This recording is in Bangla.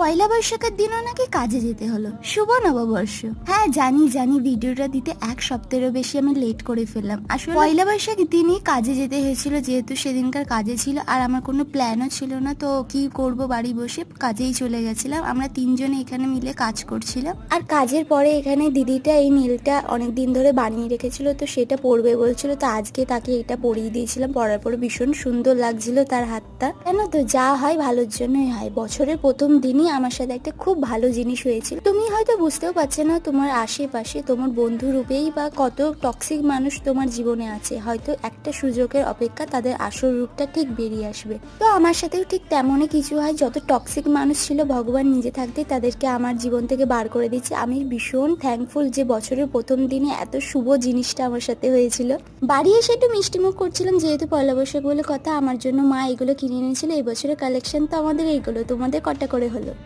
পয়লা বৈশাখের দিনও নাকি কাজে যেতে হলো। শুভ নববর্ষ। হ্যাঁ জানি জানি ভিডিওটা দিতে এক সপ্তাহেরও বেশি আমি লেট করে ফেললাম। আসলে পয়লা বৈশাখ দিনই কাজে যেতে হয়েছিল যেহেতু সেদিনকার কাজে ছিল আর আমার কোনো প্ল্যানও ছিল না তো কি করব বাড়ি বসে কাজেই চলে গেছিলাম। আমরা তিনজনে এখানে মিলে কাজ করছিলাম। আর কাজের পরে এখানে দিদিটা এই নীলটা অনেক দিন ধরে বানিয়ে রেখেছিল তো সেটা পরবে বলছিল তো আজকে তাকে এটা পরিয়ে দিয়েছিলাম। পরার পরে ভীষণ সুন্দর লাগছিল তার হাতটা। কেন তো যা হয় ভালোর জন্যই হয়। বছরের প্রথম দিনই আমার সাথে একটা খুব ভালো জিনিস হয়েছিল। তুমি হয়তো বুঝতেও পারছ না তোমার আশেপাশে তোমার বন্ধু রূপেই বা কত টক্সিক মানুষ তোমার জীবনে আছে। হয়তো একটা সুযোগের অপেক্ষা তাদের আসল রূপটা ঠিক বেরিয়ে আসবে। তো আমার সাথেও ঠিক তেমনই কিছু হয়। যত টক্সিক মানুষ ছিল, ভগবান নিজে থাকতে তাদেরকে আমার জীবন থেকে বার করে দিচ্ছে আমি ভীষণ থ্যাঙ্কফুল যে বছরের প্রথম দিনে এত শুভ জিনিসটা আমার সাথে হয়েছিল। বাড়ি এসে একটু মিষ্টিমুখ করছিলাম। যেহেতু পয়লা বৈশাখ বলে কথা, আমার জন্য মা এগুলো কিনে এনেছিল। এই বছরের কালেকশন তো আমাদের এইগুলো। তোমাদের কটা করে হলো?